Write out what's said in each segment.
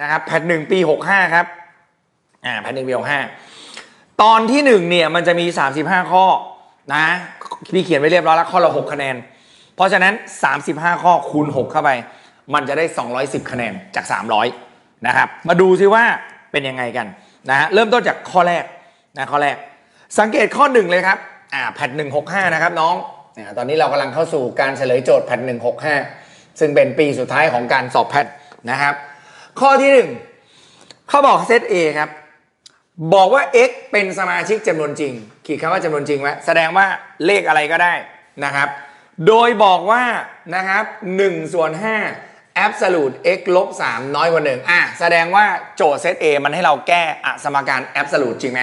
นะครับแพทหนึ่งปีหกห้าครับอ่าแพทหนึ่งปีหกห้าตอนที่หนึ่งเนี่ย มันจะมี 35 ข้อนะพี่เขียนไว้เรียบร้อยแล้วข้อละ6คะแนน เพราะฉะนั้น 35 ข้อคูณ 6 เข้าไป มันจะได้ 210 คะแนนจาก 300 นะครับ มาดูซิว่าเป็นยังไงกันนะฮะเริ่มต้นจากข้อแรกนะข้อแรก สังเกตข้อหนึ่งเลยครับอ่าแพทหนึ่งหกห้านะครับน้องอ่าตอนนี้เรากำลังเข้าสู่การเฉลยโจทย์แพทหนึ่งหกห้าซึ่งเป็นปีสุดท้ายของการสอบแพทนะครับ ข้อที่หนึ่งเขาบอกเซต A ครับ บอกว่า x เป็นสมาชิกจำนวนจริง ขีดคำว่าจำนวนจริงไว้แสดงว่าเลขอะไรก็ได้นะครับ โดยบอกว่านะครับ1ส่วน5 absolute x ลบ3น้อยกว่า1อะแสดงว่าโจทย์เซต A มันให้เราแก้อสมการ absolute จริงไหม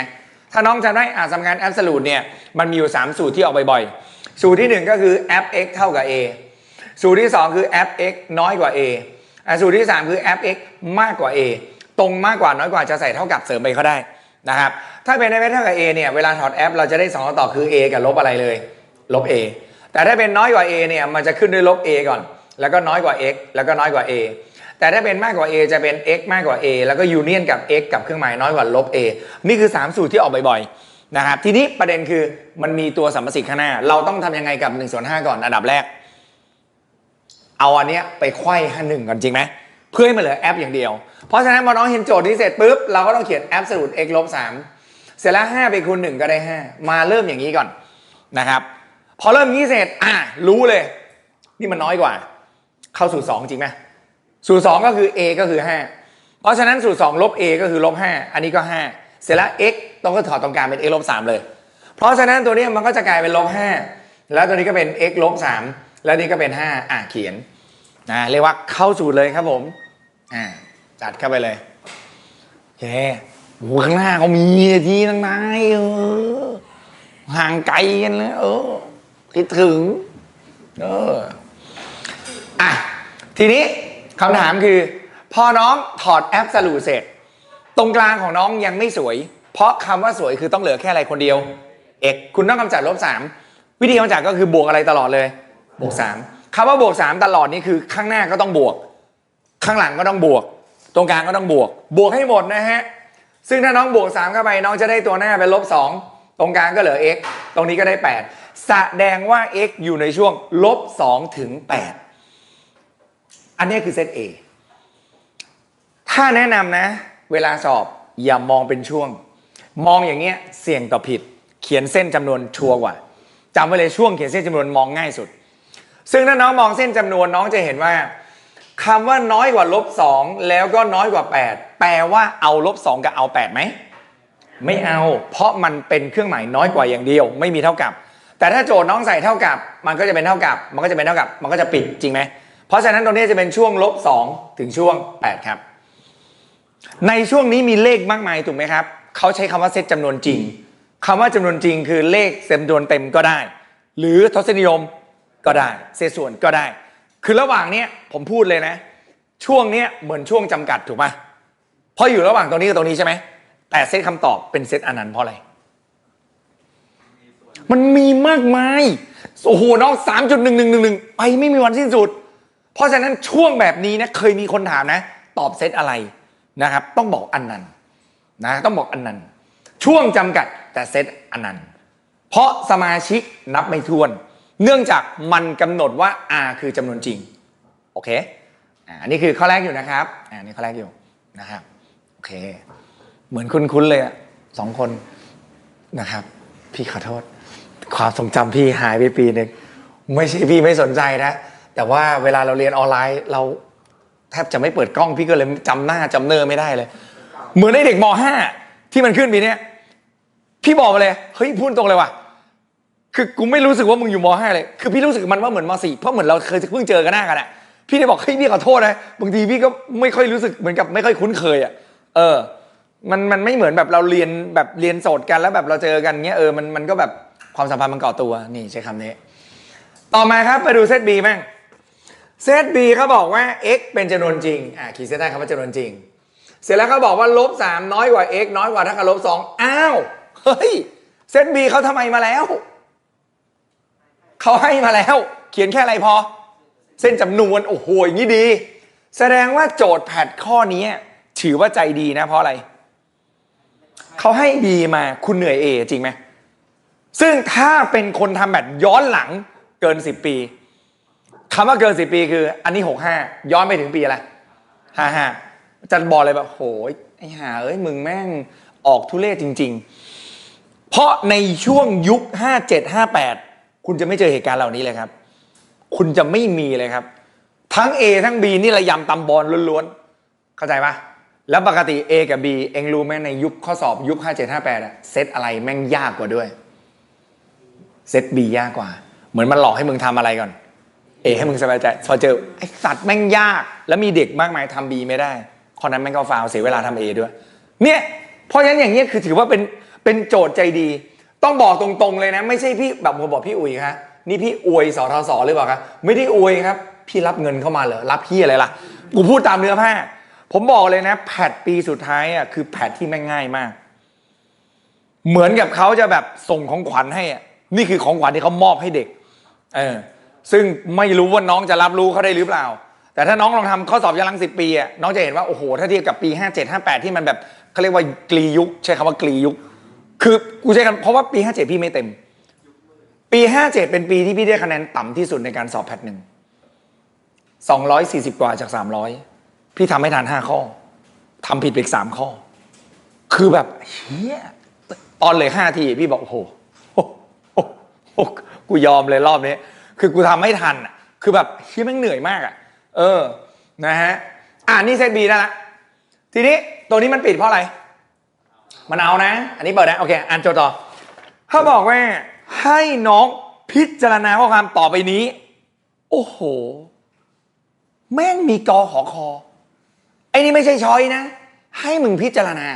ถ้าน้องจำได้อะสมการ absolute เนี่ยมันมีอยู่ 3 สูตรที่ออกบ่อยๆ สูตรทีหนึ่1 ก็คือ f x เท่ากับ a สูตรที่ 2 คือ f x น้อยกว่า a อะ สูตรที่ 3 คือ f x มากกว่า a ตรงมากกว่าน้อยกว่าจะใส่เท่ากับเสริมไปก็ได้นะครับ ถ้าเป็น f x เท่ากับ a เนี่ย เวลาถอด f เราจะได้2คำตอบคือ a กับลบอะไรเลย ลบ a แต่ถ้าเป็นน้อยกว่า a เนี่ย มันจะขึ้นด้วยลบ a ก่อน แล้วก็น้อยกว่า x แล้วก็น้อยกว่า a แต่ถ้าเป็นมากกว่า a จะเป็น x มากกว่า a แล้วก็ยูเนียนกับ x กับเครื่องหมายน้อยกว่าลบ a นี่คือ 3 สูตรที่ออกบ่อยๆนะครับ ทีนี้ประเด็นคือมันมีตัวสัมประสิทธิ์ข้างหน้า เราต้องทำยังไงกับ1ส่วน5ก่อนอันดับแรก เอาอันเนี้ยไปไขว้ห้าหนึ่งก่อนจริงไหมเพื่อให้มันเหลือแอปอย่างเดียว เพราะฉะนั้นพอน้องเห็นโจทย์นี้เสร็จปุ๊บเราก็ต้องเขียน absolute x ลบ3เสร็จแล้ว5ไปคูณ1ก็ได้5มาเริ่มอย่างนี้ก่อนนะครับ พอเริ่มอย่างนี้เสร็จอะรู้เลย นี่มันน้อยกว่า เข้าสูตร2จริงไหมสูตร2ก็คือ a ก็คือ5เพราะฉะนั้นสูตร2ลบ a ก็คือลบ5อันนี้ก็5เสร็จแล้ว x ต้องก็ถอดตรงกลางเป็น x ลบ3เลย เพราะฉะนั้นตัวนี้มันก็จะกลายเป็นลบ5แล้วตัวนี้ก็เป็น x ลบ3 แล้วนี่ก็เป็น 5 อะเขียนนะเรียกว่าเข้าสูตรเลยครับผมอ่าจัดเข้าไปเลยโอเคโอ้ข้างหน้าเขามีที่ตั้งนายเออห่างไกลกันเลยเออคิดถึง เอออะทีนี้คำถามคือ พอน้องถอดแอปสลูเสร็จ ตรงกลางของน้องยังไม่สวย เพราะคำว่าสวยคือต้องเหลือแค่อะไรคนเดียวเอกคุณต้องกำจัดลบสามวิธีกำจัดก็คือบวกอะไรตลอดเลย บวกสามคำว่าบวกสามตลอดนี่คือข้างหน้าก็ต้องบวก ข้างหลังก็ต้องบวก ตรงกลางก็ต้องบวก บวกให้หมดนะฮะซึ่งถ้าน้องบวก3เข้าไปน้องจะได้ตัวหน้าเป็นลบ2ตรงกลางก็เหลือ x ตรงนี้ก็ได้ 8 แสดงว่า x อยู่ในช่วงลบ2ถึง 8 อันนี้คือเซต A ถ้าแนะนำนะ เวลาสอบอย่ามองเป็นช่วง มองอย่างเงี้ยเสี่ยงต่อผิด เขียนเส้นจำนวนชัวร์กว่าจำไว้เลยช่วงเขียนเส้นจำนวนมองง่ายสุด ซึ่งถ้าน้องมองเส้นจำนวนน้องจะเห็นว่าคำว่าน้อยกว่าลบสองแล้วก็น้อยกว่า 8 แปลว่าเอาลบสองกับเอา8ไหมไม่เอา เพราะมันเป็นเครื่องหมายน้อยกว่าอย่างเดียว ไม่มีเท่ากับ แต่ถ้าโจทย์น้องใส่เท่ากับ มันก็จะเป็นเท่ากับ มันก็จะเป็นเท่ากับ มันก็จะปิดจริงไหมเพราะฉะนั้นตรงนี้จะเป็นช่วงลบ2ถึงช่วง 8 ครับ ในช่วงนี้มีเลขมากมายถูกไหมครับเขาใช้คำว่าเซตจำนวนจริงคำว่าจำนวนจริงคือเลขจำนวนเต็มก็ได้ หรือทศนิยม ก็ได้ เศษส่วนก็ได้ คือระหว่างเนี้ยผมพูดเลยนะ ช่วงเนี้ยเหมือนช่วงจำกัดถูกไหมเพราะอยู่ระหว่างตรงนี้กับตรงนี้ใช่ไหมแต่เซตคำตอบเป็นเซตอนันต์เพราะอะไร มันมีมากมายโอ้โหน้องสามจุดหนึ่งหนึ่งหนึ่งหนึ่งไปไม่มีวันสิ้นสุด เพราะฉะนั้นช่วงแบบนี้นะเคยมีคนถามนะ ตอบเซตอะไรนะครับ ต้องบอกอันนั้นนะต้องบอกอันนั้นช่วงจำกัดแต่เซตอันนั้นเพราะสมาชิกนับไม่ถ้วน เนื่องจากมันกำหนดว่า R คือจำนวนจริง โอเคอันนี้คือข้อแรกอยู่นะครับอันนี่ข้อแรกอยู่นะครับโอเค เหมือนคุ้นๆเลยอะสองคนนะครับ พี่ขอโทษ ความทรงจำพี่หายไปปีหนึ่งไม่ใช่พี่ไม่สนใจนะแต่ว่าเวลาเราเรียนออนไลน์ เราแทบจะไม่เปิดกล้องพี่ก็เลยจำหน้าจำเนอร์ไม่ได้เลย เหมือนไอเด็กม .5 ที่มันขึ้นปีนี้พี่บอกมาเลยเฮ้ยพูดตรงเลยว่ะ คือกูไม่รู้สึกว่ามึงอยู่ม .5 เลย คือพี่รู้สึกมันว่าเหมือนม .4 เพราะเหมือนเราเคยเพิ่งเจอกันหน้ากันอะพี่เลยบอกเฮ้ยพี่ขอโทษนะ บางทีพี่ก็ไม่ค่อยรู้สึกเหมือนกับไม่ค่อยคุ้นเคยอะเออ มันมันไม่เหมือนแบบเราเรียนแบบเรียนโสดกันแล้วแบบเราเจอกันเงี้ยเออ มันมันก็แบบความสัมพันธ์มันก่อตัว นี่ใช้คำนี้ ต่อมาครับไปดูเซต B บ้างเซต B เขาบอกว่า x เป็นจำนวนจริง อ่าขีดเส้นใต้คำว่าจำนวนจริง เสร็จแล้วเขาบอกว่าลบสามน้อยกว่า x น้อยกว่าเท่ากับลบสองอ้าว เฮ้ย เซต B เขาทำไมมาแล้ว เขาให้มาแล้ว เขียนแค่อะไรพอ เส้นจำนวนโอ้โหอย่างนี้ดี แสดงว่าโจทย์แพทข้อนี้ถือว่าใจดีนะเพราะอะไร เขาให้ B มาคุณเหนื่อย A จริงไหมซึ่งถ้าเป็นคนทำแบบย้อนหลังเกิน 10 ปีคำว่าเกิน 10 ปีคือ อันนี้ 65 ย้อนไปถึงปีอะไร55จะบอกเลยแบบโหยไอ้ห่าเอ้ยมึงแม่งออกทุเรศจริง ๆ เพราะในช่วงยุค 57 58 คุณจะไม่เจอเหตุการณ์เหล่านี้เลยครับ คุณจะไม่มีเลยครับ ทั้ง A ทั้ง B นี่ระยำตำบอลล้วนๆ เข้าใจปะแล้วปกติ A กับ B เองรู้ไหมในยุคข้อสอบยุค 5758อะเซตอะไรแม่งยากกว่าด้วย เซต B ยากกว่า เหมือนมันหลอกให้มึงทำอะไรก่อน A ให้มึงสบายใจ พอเจอไอสัตว์แม่งยาก แล้วมีเด็กมากมายทำ B ไม่ได้ข้อนั้นแม่งก็ฟาวเสียเวลาทำ A ด้วย เนี่ยเพราะฉะนั้นอย่างนี้ยคือถือว่าเป็นเป็นโจทย์ใจดี ต้องบอกตรงๆเลยนะ ไม่ใช่พี่แบบผมบอกพี่อุ๋ยครับนี่พี่อวยสทศหรือเปล่าครับไม่ได้อวยครับ พี่รับเงินเข้ามาเหรอรับพี่อะไรล่ะกูพูดตามเนื้อผ้า ผมบอกเลยนะ แพทปีสุดท้ายอะคือแพทที่แม่งง่ายมาก เหมือนกับเขาจะแบบส่งของขวัญให้อะนี่คือของขวัญที่เขามอบให้เด็ก เออ ซึ่งไม่รู้ว่าน้องจะรับรู้เขาได้หรือเปล่า แต่ถ้าน้องลองทำข้อสอบย้อนหลังสิปีอะน้องจะเห็นว่าโอ้โหถ้าเทียบกับปี 57 58 ที่มันแบบเขาเรียกว่ากลียุคใช้คำว่ากลียุค คือกูใช้กันเพราะว่าปี 57 พี่ไม่เต็ม ปี 57 เป็นปีที่พี่ได้คะแนนต่ำที่สุดในการสอบแพทหนึ่ง240 กว่าจาก 300 พี่ทำไม่ทัน 5 ข้อทำผิดไปอีก3ข้อ คือแบบเฮียตอนเลย5ที พี่บอกโอ้โหโอ้โหโอ้โหกูยอมเลยรอบนี้ คือกูทำไม่ทันอะคือแบบเฮียแม่งเหนื่อยมากอะ เออ นะฮะ อ่านี่เซตบีได้ละ ทีนี้ตัวนี้มันปิดเพราะอะไร มันเอานะ อันนี้เปิดนะ โอเค อ่านโจทย์ต่อ เขาบอกว่าให้น้องพิจารณาข้อความต่อไปนี้ โอ้โห แม่งมีกอขอคอ ไอ้นี่ไม่ใช่ช้อยนะ ให้มึงพิจารณา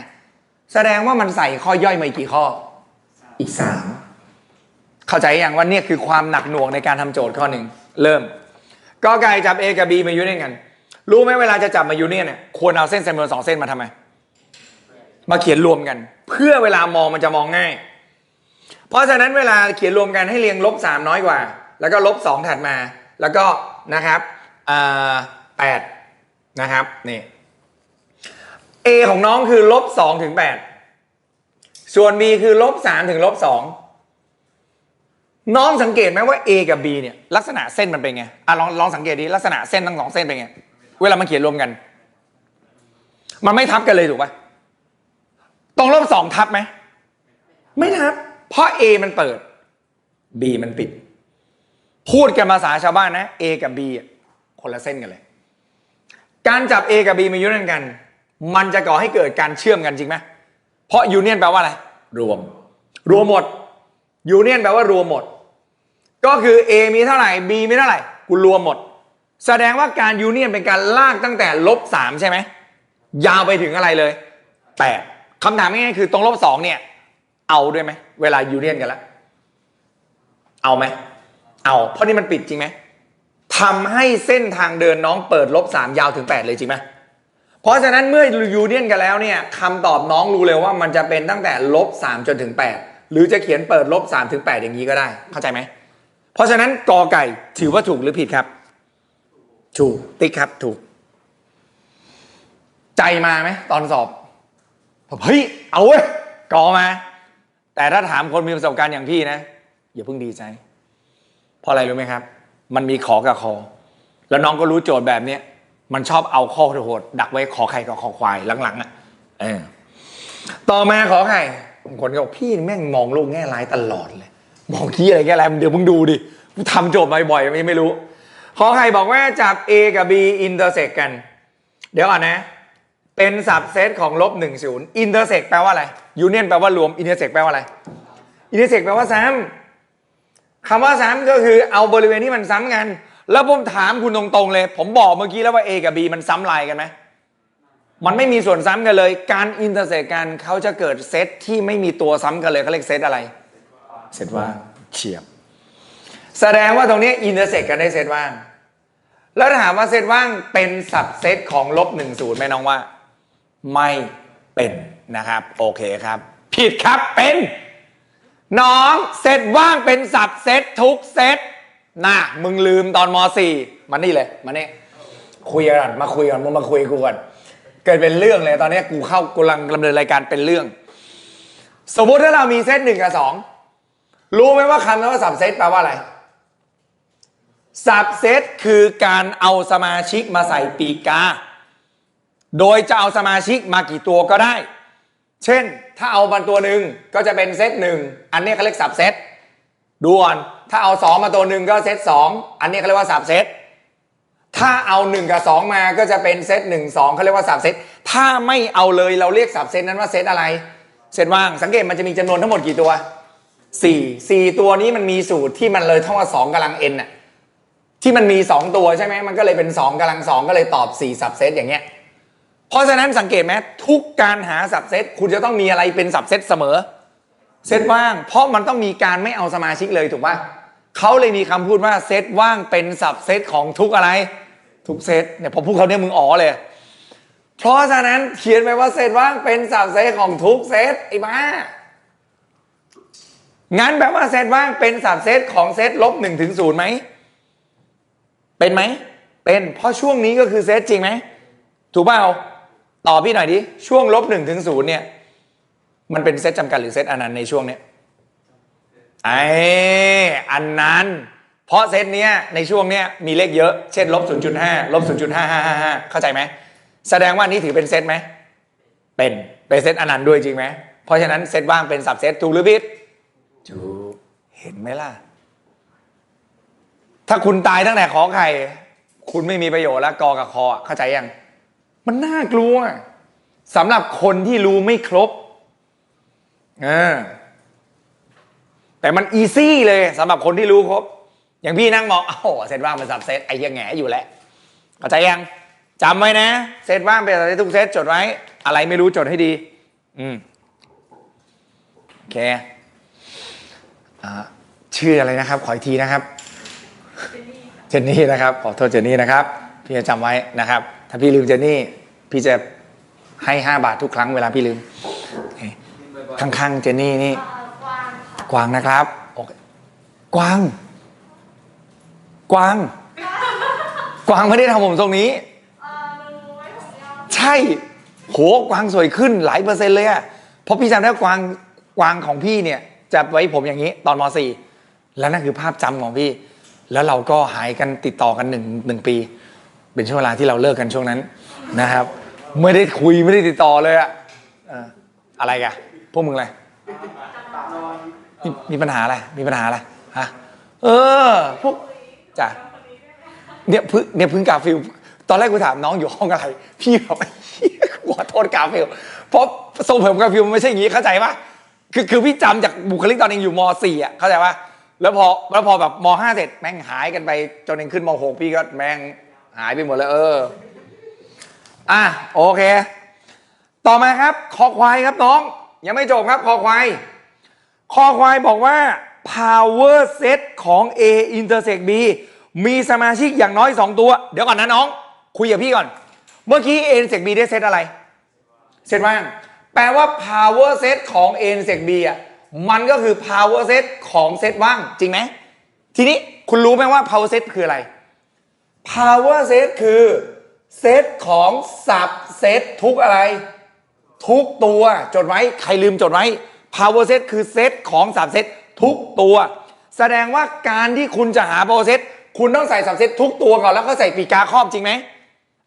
แสดงว่ามันใส่ข้อย่อยมาอีกกี่ข้อ อีกสาม เข้าใจอย่างว่าเนี่ยคือความหนักหน่วงในการทำโจทย์ข้อหนึ่ง เริ่มกอไก่จับ A กับ B มายูเนียนกัน รู้ไหมเวลาจะจับมายูเนียนเนี่ยควรเอาเส้นเซมเบอร์สองเส้นมาทำไม มาเขียนรวมกัน เพื่อเวลามองมันจะมองง่าย เพราะฉะนั้นเวลาเขียนรวมกันให้เรียงลบสามน้อยกว่า แล้วก็ลบสองถัดมา แล้วก็นะครับอ่าแปดนะครับนี่ A ของน้องคือลบสองถึงแปดส่วน B คือลบสามถึงลบสองน้องสังเกตไหมว่า A กับ B เนี่ยลักษณะเส้นมันเป็นไงอะลองลองสังเกตดิลักษณะเส้นทั้งสองเส้นเป็นไง เวลามันเขียนรวมกัน มันไม่ทับกันเลยถูกปะต รงลบสองทับไหม ไม่ทับ เพราะ A มันเปิด B มันปิด พูดกันภาษาชาวบ้านนะ A กับ B อะคนละเส้นกันเลย การจับ A กับ B มายูเนียนกัน มันจะก่อให้เกิดการเชื่อมกันจริงไหมเพราะยูเนียนแปลว่าอะไร รวม รวมหมดยูเนียนแปลว่ารวมหมด ก็คือ A มีเท่าไหร่ B มีเท่าไหร่กูรวมหมด แสดงว่าการยูเนียนเป็นการลากตั้งแต่ลบสามใช่ไหมยาวไปถึงอะไรเลยแปด คำถามง่ายๆคือตรงลบสองเนี่ย เอาด้วยไหมเวลายูเนียนกันแล้วเอาไหมเอาเพราะนี่มันปิดจริงไหมทำให้เส้นทางเดินน้องเปิดลบสามยาวถึงแปดเลยจริงไหมเพราะฉะนั้นเมื่อยูเนียนกันแล้วเนี่ยคำตอบน้องรู้เลยว่ามันจะเป็นตั้งแต่ลบสามจนถึงแปดหรือจะเขียนเปิดลบสามถึงแปดอย่างนี้ก็ได้ เข้าใจไหมเพราะฉะนั้นกอไก่ถือว่าถูกหรือผิดครับ ถูกติ๊กครับถูก ใจมาไหมตอนสอบ เฮ้ยเอาเว้ยกอมา แต่ถ้าถามคนมีประสบการณ์อย่างพี่นะอย่าเพิ่งดีใจ เพราะอะไรรู้ไหมครับ มันมีขอกับคอ แล้วน้องก็รู้โจทย์แบบเนี้ยมันชอบเอาข้อโหดดักไว้ขอไข่กับขอควายหลังๆอะเออต่อมาขอไข่บางคนก็บอกพี่แม่งมองโลกแง่ร้ายตลอดเลยมองขี้อะไรแง่ร้ายเดี๋ยวมึงดูดิกูทำโจทย์บ่อยๆไม่ไม่รู้ ขอไข่บอกว่าจับ A กับ B อินเตอร์เซกกัน เดี๋ยวก่อนนะ เป็นสับเซตของลบหนึ่งศูนย์อินเตอร์เซกแปลว่าอะไรยูเนียนแปลว่ารวมอินเตอร์เซกแปลว่าอะไรอินเตอร์เซกแปลว่าซ้ำคำว่าซ้ำก็คือเอาบริเวณที่มันซ้ำกัน แล้วผมถามคุณตรงๆเลย ผมบอกเมื่อกี้แล้วว่า A กับ B มันซ้ำลายกันไหมมันไม่มีส่วนซ้ำกันเลย การอินเตอร์เซกกันเขาจะเกิดเซตที่ไม่มีตัวซ้ำกันเลยเขาเรียกเซตอะไรเซตว่างเฉียบ แสดงว่าตรงนี้อินเตอร์เซกกันได้เซตว่าง แล้วถามว่าเซตว่างเป็นสับเซตของลบหนึ่งศูนย์ไหมน้องว่า ไม่เป็นนะครับ โอเคครับ ผิดครับเป็นน้องเซตว่างเป็นสับเซตทุกเซตน่ะมึงลืมตอนม .4 มานี่เลยมานี่คุยกันมาคุยกันมึงมาคุยกูก่อนเกิดเป็นเรื่องเลยตอนนี้กูเข้ากำลังดำเนินรายการเป็นเรื่อง สมมุติถ้าเรามีเซตหนึ่งกับสองรู้ไหมว่าคำนั้นว่าสับเซตแปลว่าอะไรสับเซตคือการเอาสมาชิกมาใส่ปีกา โดยจะเอาสมาชิกมากี่ตัวก็ได้ เช่น ถ้าเอามันตัวหนึ่งก็จะเป็นเซตหนึ่ง อันนี้เขาเรียกสับเซตด่วน ถ้าเอาสองมาตัวหนึ่งก็เซตสอง อันนี้เขาเรียกว่าสับเซต ถ้าเอาหนึ่งกับสองมาก็จะเป็นเซตหนึ่งสองเขาเรียกว่าสับเซต ถ้าไม่เอาเลยเราเรียกสับเซตนั้นว่าเซตอะไร เซตว่าง สังเกตมันจะมีจำนวนทั้งหมดกี่ตัวสี่สี่ตัวนี้มันมีสูตรที่มันเลยเท่ากับสองกำลังเอ็นน่ะ ที่มันมี 2 ตัวใช่ไหมมันก็เลยเป็น2กำลังสองก็เลยตอบ4สับเซตอย่างเงี้ย เพราะฉะนั้นสังเกตไหมทุกการหาสับเซตคุณจะต้องมีอะไรเป็นสับเซตเสมอ เซตว่าง เพราะมันต้องมีการไม่เอาสมาชิกเลยถูกปะเขาเลยมีคำพูดว่าเซตว่างเป็นสับเซตของทุกอะไร ทุกเซตเนี่ยพอพูดเขาเนี่ยมึงอ๋อเลย เพราะฉะนั้นเขียนไปว่าเซตว่างเป็นสับเซตของทุกเซตไอ้บ้างั้นแปลว่าเซตว่างเป็นสับเซตของเซตลบหนึ่งถึงศูนย์ไหมเป็นไหมเป็นเพราะช่วงนี้ก็คือเซตจริงไหมถูกเปล่า ตอบพี่หน่อยดิ ช่วงลบหนึ่งถึงศูนย์เนี่ย มันเป็นเซตจำกัดหรือเซตอนันต์ในช่วงเนี้ยไออันนั้น เพราะเซตเนี้ยในช่วงเนี้ยมีเลขเยอะ เช่นลบ0.5ลบ0.5555เข้าใจไหม แสดงว่านี่ถือเป็นเซตไหม เป็น เป็นเซตอนันต์ด้วยจริงไหม เพราะฉะนั้นเซตว่างเป็นสับเซตถูกหรือผิด ถูก เห็นไหมล่ะ ถ้าคุณตายตั้งแต่ขอไข่ คุณไม่มีประโยชน์แล้วกอกับคอเข้าใจยัง มันน่ากลัวสำหรับคนที่รู้ไม่ครบอแต่มันอีซี่เลยสำหรับคนที่รู้ครบ อย่างพี่นั่งมองอ้าวเซตว่างเป็นสับเซตไอ้ยังแงอยู่แหล้วเข้าใจยังจำไว้นะ เซตว่างเป็นสับเซตทุกเซตจดไว้ อะไรไม่รู้จดให้ดี อืมโอเคชื่ออะไรนะครับ ขออีกทีนะครับ เจนนี่นะครับ ขอโทษเจนนี่นะครับ พี่จะจำไว้นะครับ ถ้าพี่ลืมเจนนี่พี่จะให้5บาททุกครั้งเวลาพี่ลืมข้างๆเจนนี่นี่กวางกวางนะครับโอเคกวาง กวาง กวางไม่ได้ทำผมทรงนี้ใช่ โหกวางสวยขึ้นหลายเปอร์เซ็นต์เลยอะเพราะพี่จำได้ว่ากวางกวางของพี่เนี่ยจะไว้ผมอย่างนี้ตอนม .4 แล้วนั่นคือภาพจำของพี่ แล้วเราก็หายกันติดต่อกันหนึ่งหนึ่งปี เป็นช่วงเวลาที่เราเลิกกันช่วงนั้นนะครับ ไม่ได้คุยไม่ได้ติดต่อเลยอะอะไรกันพวกมึงอะไรมีมีปัญหาอะไร มีปัญหาอะไรฮะเออพวกจ้ะเนี่ยเพึ่งเนี่ยเพึ่งกาฟิลตอนแรกกูถามน้องอยู่ห้องอะไร พี่แบบขอโทษกาฟิลเพราะทรงผมกาฟิลมันไม่ใช่อย่างนี้เข้าใจปะคือคือพี่จำจากบุคลิกตอนเองอยู่ม .4 อะเข้าใจปะแล้วพอแล้วพอแบบม .5 เสร็จแม่งหายกันไปจนเองขึ้นม .6 พี่ก็แม่ง หายไปหมดเลยเออ อะโอเค ต่อมาครับ คอควายครับน้อง ยังไม่จบครับ คอควาย คอควายบอกว่า power set ของ A intersect B มีสมาชิกอย่างน้อย 2 ตัว เดี๋ยวก่อนนะน้อง คุยกับพี่ก่อน เมื่อกี้ A intersect B ได้เซตอะไร เซตว่าง แปลว่า power set ของ A intersect B อะ มันก็คือ power set ของเซตว่าง จริงไหม ทีนี้คุณรู้ไหมว่า power set คืออะไร power set คือเซตของสับเซตทุกอะไร ทุกตัวจดไว้ใครลืมจดไว้ power set คือเซตของสับเซตทุกตัว แสดงว่าการที่คุณจะหา power set คุณต้องใส่สับเซตทุกตัวก่อนแล้วก็ใส่ปีกาครอบจริงไหม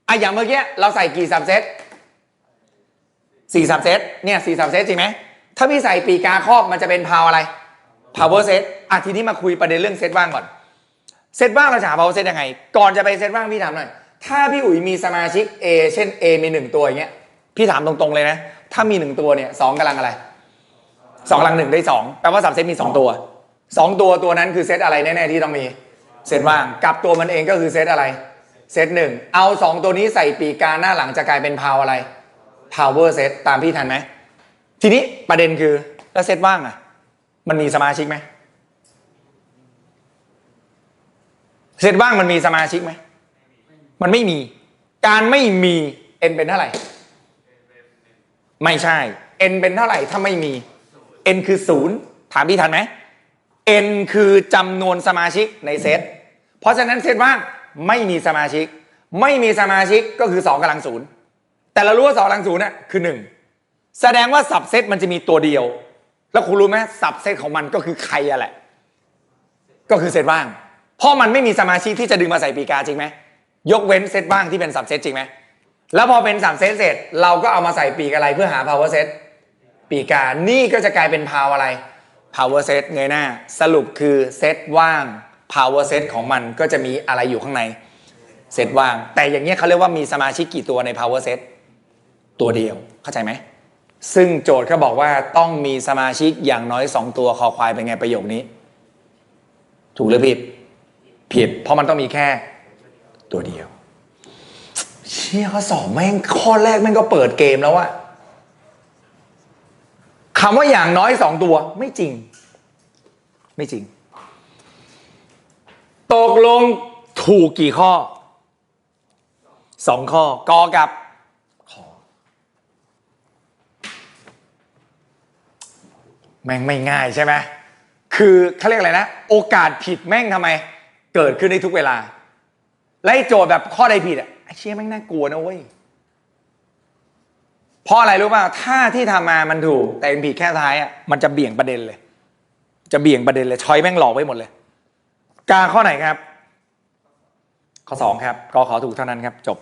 อะอย่างเมื่อกี้เราใส่กี่สับเซตสี่สับเซตเนี่ยสี่สับเซตจริงไหมถ้าพี่ใส่ปีกาครอบมันจะเป็น power อะไร power set อะทีนี้มาคุยประเด็นเรื่องเซตว่างก่อน เซตว่างเราจะหา power set ยังไง ก่อนจะไปเซตว่างพี่ถามหน่อย ถ้าพี่อุ๋ยมีสมาชิก A เช่น A มีหนึ่งตัวอย่างเงี้ย พี่ถามตรงๆเลยนะ ถ้ามีหนึ่งตัวเนี่ยสองกำลังอะไรสองกำลังหนึ่งได้สองแปลว่าสับเซตมีสองตัวสองตัวตัวนั้นคือเซตอะไรแน่ๆที่ต้องมีเซตว่างกับตัวมันเองก็คือเซตอะไรเซตหนึ่งเอาสองตัวนี้ใส่ปีกาหน้าหลังจะกลายเป็นพาวอะไร power set ตามพี่ทันไหมทีนี้ประเด็นคือแล้วเซตว่างอะ มันมีสมาชิกไหม เซตว่างมันมีสมาชิกไหม มันไม่มี การไม่มี n เป็นเท่าไหร่ ไม่ใช่ n เป็นเท่าไหร่ถ้าไม่มี n คือศูนย์ถามพี่ทันไหม n คือจำนวนสมาชิกในเซต เพราะฉะนั้นเซตว่างไม่มีสมาชิก ไม่มีสมาชิกก็คือ2กำลังศูนย์แต่เรารู้ว่าสองหลังศูนย์น่ะคือหนึ่งแสดงว่าสับเซตมันจะมีตัวเดียว แล้วคุณรู้ไหมสับเซตของมันก็คือใครอะแหละ ก็คือเซตว่าง เพราะมันไม่มีสมาชิกที่จะดึงมาใส่ปีกาจริงไหมยกเว้นเซตว่างที่เป็นสับเซตจริงไหมแล้วพอเป็นสับเซตเสร็จ เราก็เอามาใส่ปีกอะไรเพื่อหา power set ปีกานี่ก็จะกลายเป็น power อะไร power set เงยหน้า สรุปคือเซตว่าง power set ของมันก็จะมีอะไรอยู่ข้างในเซตว่าง แต่อย่างเงี้ยเขาเรียกว่ามีสมาชิกกี่ตัวใน power set ตัวเดียวเข้าใจไหมซึ่งโจทย์เขาบอกว่าต้องมีสมาชิกอย่างน้อย 2 ตัวคอควายเป็นไงประโยคนี้ ถูกหรือผิด ผิด เพราะมันต้องมีแค่ตัวเดียว เชี่ยข้อสอบแม่งข้อแรกแม่งก็เปิดเกมแล้วอะคำว่าอย่างน้อยสองตัว ไม่จริง ไม่จริง ตกลงถูกกี่ข้อสองข้อกอกับขอแม่งไม่ง่ายใช่ไหมคือเขาเรียกอะไรนะ โอกาสผิดแม่งทำไม เกิดขึ้นได้ทุกเวลา และโจทย์แบบข้อใดผิดอะไอ้เชี่ยแม่งน่ากลัวนะเว้ยเพราะอะไรรู้ป่ะถ้าที่ทำมามันถูก แต่เป็นผิดแค่ท้ายอะมันจะเบี่ยงประเด็นเลย จะเบี่ยงประเด็นเลยชอยแม่งหลอกไว้หมดเลย กาข้อไหนครับ ข้อสองครับก็ขอถูกเท่านั้นครับ จบ